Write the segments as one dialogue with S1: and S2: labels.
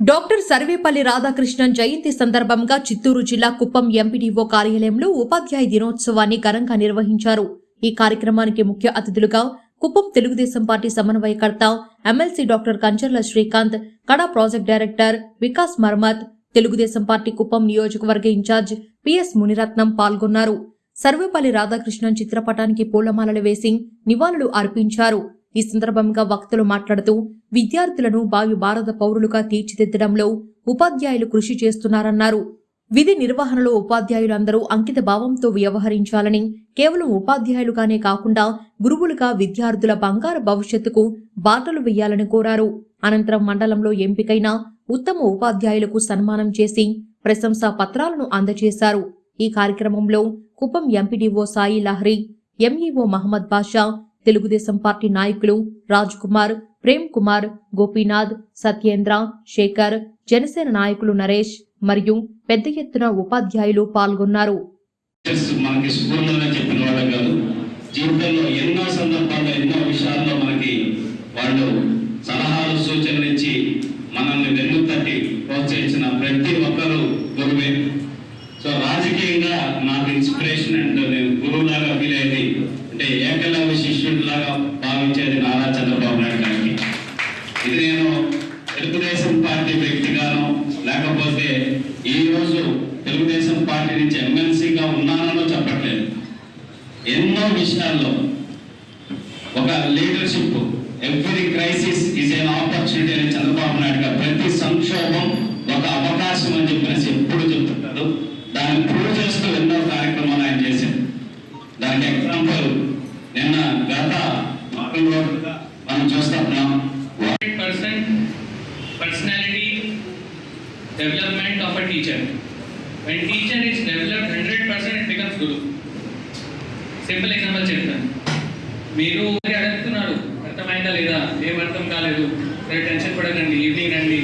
S1: Doctor Sarvepalli Radhakrishnan జయంతి సందర్భంగా చిత్తూరు జిల్లా Kuppam MPDO కార్యాలయంలో ఉపాధ్యాయ దినోత్సవాన్ని ఘనంగా నిర్వహించారు. ఈ కార్యక్రమానికి ముఖ్య అతిథులుగా కుప్పం తెలుగుదేశం పార్టీ సమన్వయకర్త ఎమ్మెల్సీ డాక్టర్ కంచర్ల శ్రీకాంత్ కడా project director Vikas Marmat Telugu Desam party Kuppam నియోజకవర్గ ఇన్ఛార్జ్ పిఎస్ మునిరత్నం పాల్గొన్నారు. సర్వేపల్లి రాధాకృష్ణన్ చిత్రపటానికి పూలమాలలు వేసి నివాళులు అర్పించారు. ఈ సందర్భంగా వక్తలు మాట్లాడుతూ విద్యార్థులను భావి భారత పౌరులుగా తీర్చిదిద్దడంలో ఉపాధ్యాయులు కృషి చేస్తున్నారన్నారు. విధి నిర్వహణలో ఉపాధ్యాయులందరూ అంకిత భావంతో వ్యవహరించాలని కేవలం ఉపాధ్యాయులుగానే కాకుండా గురువులుగా విద్యార్థుల బంగారు భవిష్యత్తుకు బాటలు వేయాలని కోరారు. అనంతరం మండలంలో ఎంపికైన ఉత్తమ ఉపాధ్యాయులకు సన్మానం చేసి ప్రశంసా పత్రాలను అందజేశారు. ఈ కార్యక్రమంలో Kuppam MPDO Sai Lahari MEO Mohammed Basha Telugu Desam party నాయకులు రాజ్ కుమార్ ప్రేమ్ కుమార్ గోపీనాథ్ సత్యేంద్ర శేఖర్ జనసేన నాయకులు నరేష్ మరియు పెద్ద ఎత్తున ఉపాధ్యాయులు పాల్గొన్నారు.
S2: మనకి స్కూల్లోనే చెప్పిన కాదు జీవితంలో ఎన్నో సందర్భాల్లో ఎన్నో విషయాల్లో మనకి వాళ్ళు సలహాలు సూచనలు రోజు తెలుగుదేశం పార్టీ నుంచి ఎమ్మెల్సీగా ఉన్నానో చెప్పట్లేదు. ఎన్నో విషయాల్లో ఒక leadership every crisis is an opportunity అని చంద్రబాబు నాయుడు గారు ప్రతి సంక్షోభం ఒక అవకాశం అని చెప్పేసి ఎప్పుడు చెప్తుంటారు. దాన్ని ప్రూవ్ చేస్తూ ఎన్నో కార్యక్రమాలు ఆయన చేశారు. దానికి ఎగ్జాంపుల్ నిన్న గత మనం చూస్తున్నాం
S3: personality development of a teacher. When teacher is developed 100% it becomes guru. Simple example చెప్తాను మీరు అడుగుతున్నారు అర్థమైందా లేదా? ఏం అర్థం కాలేదు. రేపు టెన్షన్ పడకండి ఈవినింగ్ రండి.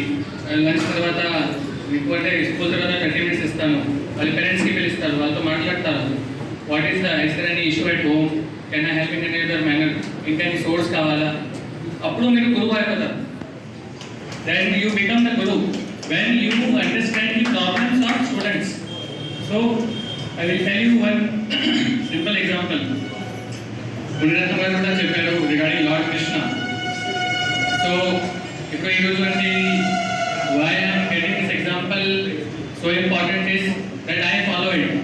S3: లంచ్ తర్వాత మీకు అంటే స్కూల్ తర్వాత థర్టీ మినిట్స్ ఇస్తాను. వాళ్ళ పేరెంట్స్కి పిలుస్తారు వాళ్ళతో మాట్లాడతారు. What is the is there any issue at home can I help in any other manner ఇంకా నీ సోర్స్ కావాలా? అప్పుడు మీరు గురువు అయిపోతారు. దెన్ యూ బికమ్ ద గురువు when you understand the problems of students. So, I will tell you one simple example. Muniratna గారు కూడా చెప్పారు రిగార్డింగ్ లార్డ్ కృష్ణ సో ఇప్పుడు ఈరోజు అంటే why I'm getting this example so important is that I follow it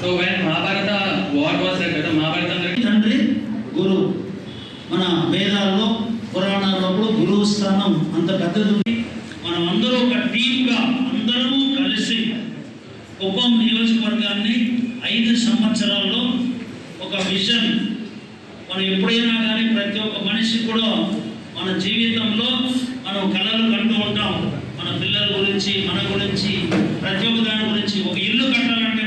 S3: so when Mahabharata war was కదా మహాభారతం
S4: తండ్రి గురువు మన వేదాల్లో పురాణాల్లో కూడా గురువు స్థానం అంత పెద్దది మనం అందరూ ఒక టీమ్గా అందరము కలిసి కుప్పం నియోజకవర్గాన్ని ఐదు సంవత్సరాల్లో ఒక విజన్ మనం ఎప్పుడైనా కానీ ప్రతి ఒక్క మనిషి కూడా మన జీవితంలో మనం కళలు కంటూ ఉంటాం. మన పిల్లల గురించి మన గురించి ప్రతి ఒక్క దాని గురించి. ఒక ఇల్లు కట్టాలంటే